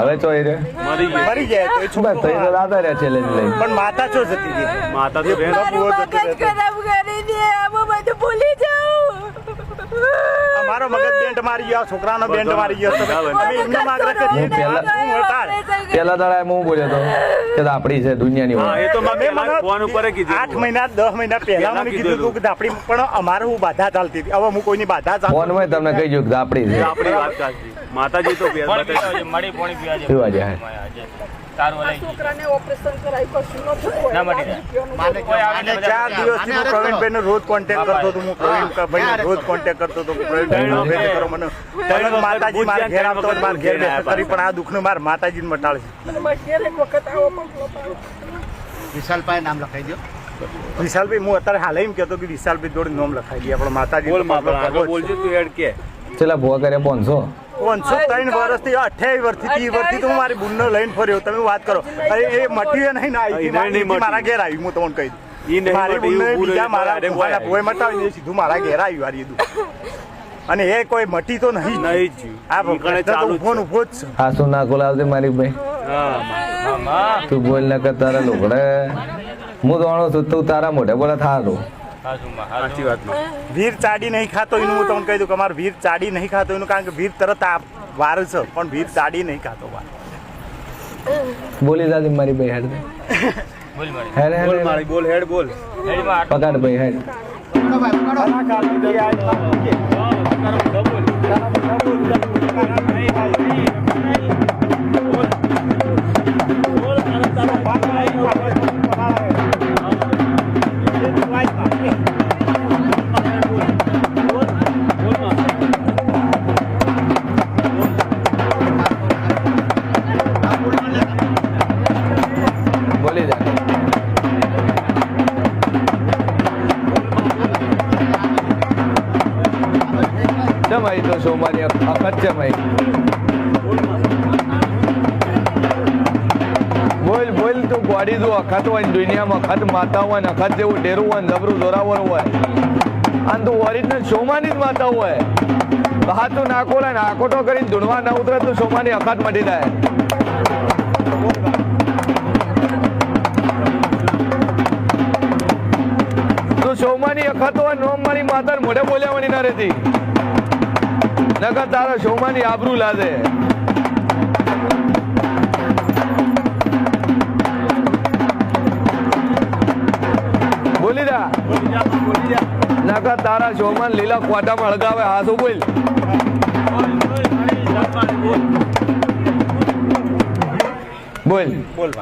હવે રે. મરી તો એ બસ છોકરો તો એ દાદા છે લઈને. પણ માતા છો જતી માતા તો મારું મારું કરી દે બધું ભૂલી જાઉં. મારો મગજ બેન્ટ મારી ગયો છોકરાનો બેન્ટ મારી ગયો. તમે એમને પહેલા- દાડા હું બોલ્યો તો કે આપણી છે દુનિયાની હા એ તો મેં મને ફોન ઉપર કીધું આઠ મહિના દસ મહિના પહેલા પહેલા મને કીધું તું હતું કે આપણી પણ અમારે હું બાધા ચાલતી હતી. હવે હું કોઈની બાધા ચાલતો ફોનમાં તમને કહી દઉં કે આપણી છે. આપણી વાત સાચી. માતાજી તો મળી પાણી પીવા જાય. તારું લઈ છોકરાને ઓપરેશન કરાવી કશું ન ના મટી જાય. અને ચાર દિવસથી હું પ્રવીણભાઈ નો રોજ કોન્ટેક્ટ કરતો હતો હું પ્રવીણભાઈ રોજ કોન્ટેક્ટ કરતો હતો પ્રવીણભાઈ કરો. મને તમે માતાજી મારા ઘેર આવતો હોય, ઘેર કરી પણ આ દુઃખને માર માતાજી મટાડે છે. મને ઘેર એક વખત આવો. વિશાલભાઈ નામ લખાઈ દો વિશાલભાઈ હું અત્યારે હાલ એમ કહેતો કે વિશાલભાઈ જોડે નોમ લખાઈ દે આપણે માતાજી બોલ બોલજો તું એડ કે. ચલા ભો કરે પાંચસો પાંચસો ત્રણ વર્ષથી અઠ્યાવીસ વર્ષથી ત્રીસ વર્ષથી તો હું મારી બુનને લઈને ફર્યો. તમે વાત કરો. અરે એ મટીએ નહીં ને આવી એ નહીં, નહીં મટી. મારા ઘેર આવ્યું હું તમને કહી ઈ મારી બુનને બીજા મારા ભોય ભોય મટાવીને સીધું મારા ઘેર આવ્યું હારી દુઃખ. અને એ કોઈ મટી તો નહીં. નહીં જ. આ જ છે. શું નાખો લાવજે મારી ભાઈ? તું બોલ ને કે તારા લોકડે હું જાણું છું તું તારા મોઢે બોલે થારું. સાચી વાત વીર ચાડી નહીં ખાતો એનું હું તમને કહી દઉં કે અમારે વીર ચાડી નહીં ખાતો એનું કારણ કે વીર તરત આ વાર છે પણ વીર ચાડી નહીં ખાતો વાર. બોલી દાદી મારી ભાઈ હેડ બોલ મારી. હેડ હેડ, બોલ હેડ. મારી બોલ હેડ બોલ. રેડીમાં આટલું. પકડ ભાઈ હેડ. તો સોમાની અખત ચમાઈ બોલ બોલ તું ગોડી તું અખત હોય દુનિયામાં અખત માતા હોય અખત જેવું ડેરું હોય જબરું જોરાવર હોય. અને તું ઓરિજિનલ સોમાની જ માતા હોય. તો હા, તું નાખો ને નાકોટો કરીને ધૂણવા ના ઉતરે તો સોમાની અખત મટી જાય. તું સોમાની અખત હોય નોમ મારી માતા મોઢે બોલ્યાવાની ના રહેતી. નકર તારા સોમાની આબરૂ લાદે. બોલી જા. નકર તારા શોમાં લીલા કોટામાં અળગાવે હા હાથું બોલ. બોલ. બોલ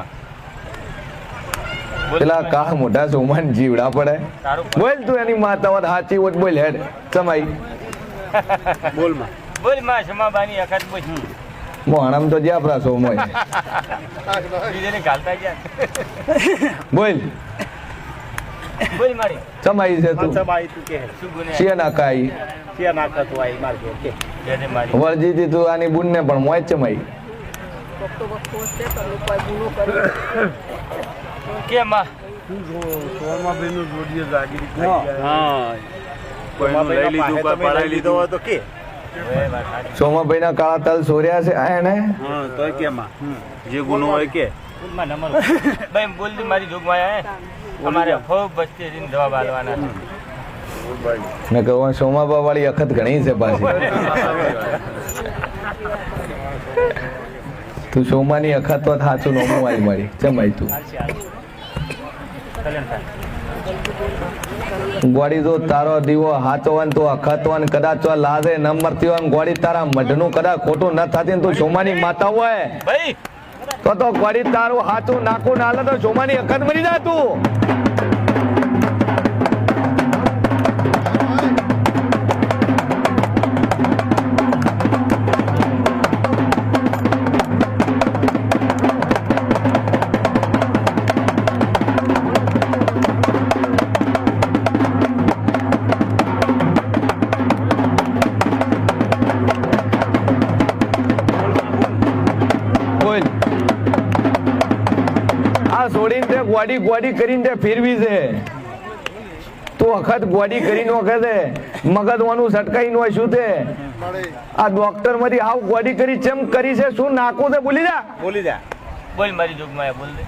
પેલા કા મોટા સોમાન જીવડા પડે. બોલ તું એની માતા વાત સાચી હોત બોલ હેડ. સમાઈ બોલમાં બોલમાં શમાબાની અખત બોલ મોહણમ તો જ્યાં આપણા સોમોય બીજાને ગાલતા ગયા. બોલ. બોલ મારી. સમાઈ છે તું. સમાઈ તું કે. શું ગુને? શિયા નાખાઈ ક્યાં તું આઈ માર કે જેને મારી. વરજીતી તું આની બુનને પણ મોય જ ચમાઈ વખતો વખતો છે તો લોકો આ ગુનો કર્યો. કે માં હા. કોઈનું લઈ લીધું કોઈ પડાઈ લીધો. હોય તો કે. હવે વાત સાચી. સોમાભાઈ ના કાળા તલ સોર્યા છે આ એને? તો તોય જે ગુનો હોય કે. ભાઈ બોલ મારી જોગમાં આયા અમારે ખૂબ બસ્તી જઈને જવાબ આલવાના છે. મેં કહું સોમાબા વાળી અખત ઘણી છે પાછી. તું સોમાની અખત તો થાચું નોમું આવી મારી જમાય તું? ગોળી જો તારો દીવો હાચો તો ને તું અખત કદાચ તો લાદે ન મરતી હોય ગોળી તારા મઢનું કદાચ ખોટું ન થતી તું સોમાની માતા હોય. ભાઈ. તો તો ગોળી તારું હાચું નાખું ના તો સોમાની અખત મરી જા તું. ગોડી ગોડી કરીને તે ફેરવી છે. તો અખત ગોડી કરીને વખતે મગજવાનું સટકાઈ હોય શું છે આ ડોક્ટરમાંથી હાવ ગોડી કરી ચેમ કરી છે? શું નાખું છે? બોલી જા. બોલી જા. બોલ મારી જોગમાં બોલ દે.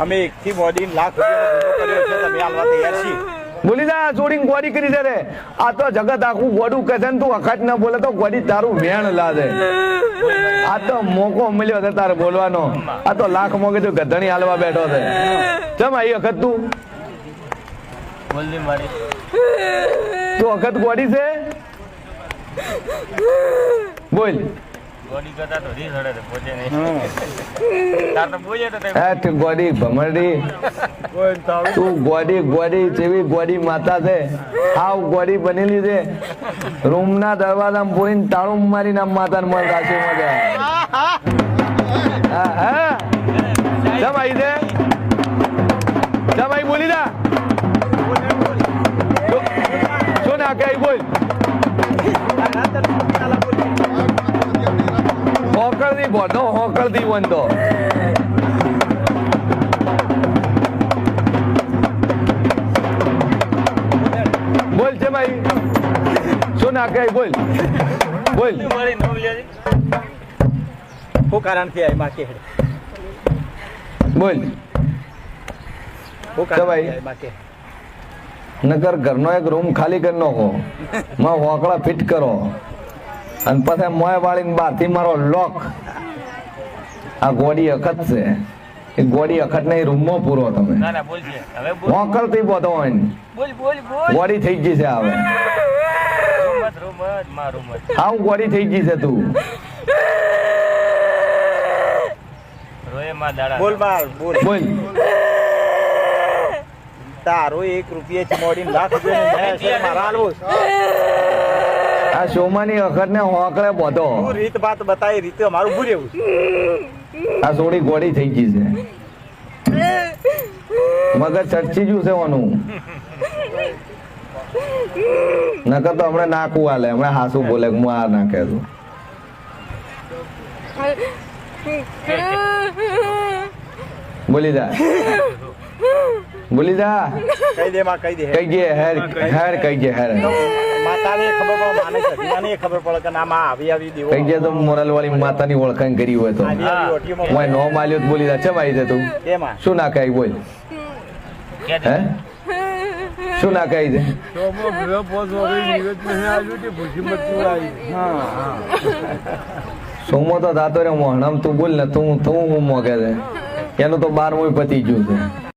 અમે એક થી બોડી લાખ કર્યો છે તમે હાલવા તૈયાર છીએ. બોલી જા છોડીને ગોડી કરી દે રે. આ તો જગત આખું ગોડું કહે છે ને તું અખાત ન બોલે તો ગોડી તારું વેણ લાદે. આ તો મોકો મળ્યો છે તારે બોલવાનો. આ તો લાખ મોગે તો ગધણી હાલવા બેઠો છે. ચમ આવી વખત તું? બોલ દે મારી. તું વખત ગોડી છે? બોલ. ગોડી કરતા તો રી સડે તો પહોંચે નહીં. તાર તો બોલે તો તે તું ગોડી ભમરડી. તું ગોડી ગોડી જેવી ગોડી માતા છે. હાવ ગોડી બનેલી છે. રૂમના દરવાજામાં પૂરીને તાળું મારીને આમ માતાને મન રાશી હા હા. છે બોલી શું- શું બોલ હોકળથી બોધો બોલ છે ભાઈ. શું ના કહે બોલ. બોલ. શું કારણ બોલ. નકર ઘરનો એક રૂમ ખાલી કરી નાખો. માં હોકળા ફિટ કરો. અને પછી મોય વાળીને બહારથી મારો લોક આ ગોડી અખત છે. એ ગોડી અખત ને રૂમમાં પૂરો તમે. મોકલ હોકળથી બોધો હોય ગોડી થઈ ગઈ છે હવે. હું માં ગોડી થઈ ગઈ છે તું. રોએ માં દાડા. બોલ બોલ. બોલ. તારો એક રૂપિયા થી મોડી લાખ છે મારા હાલવો આ શોમાની અખર ને હોકળે બોધો રીત વાત બતાવી રીતે એવું છે. આ સોડી ગોળી થઈ ગઈ છે. મગજ ચર્ચી ગયું છે ઓનું. નકર તો હમણાં નાકું હાલે, હમણાં હાસુ બોલે, હું આ નાખે છું બોલી જા. બોલી દા કહી દે માં કહી દે કહી દે હેર હેર કહી દે હેર માતાને ખબર પડે માને સધીમાને ખબર પડે કે ના માં આવી આવી દેવો. કહી દે તો મોરલ વાળી માતાની ઓળખાણ કરી હોય તો. હું નો માલ્યો તો બોલી જા છે ભાઈ છે તું? કેમાં શું ના કહી બોલ? કે હે? શું ના આવી છે? સોમો તો દાતો રે મોહણમ તું બોલ ને તું તું હું મોગે છે. એનું તો બારમું પતી ગયું છે.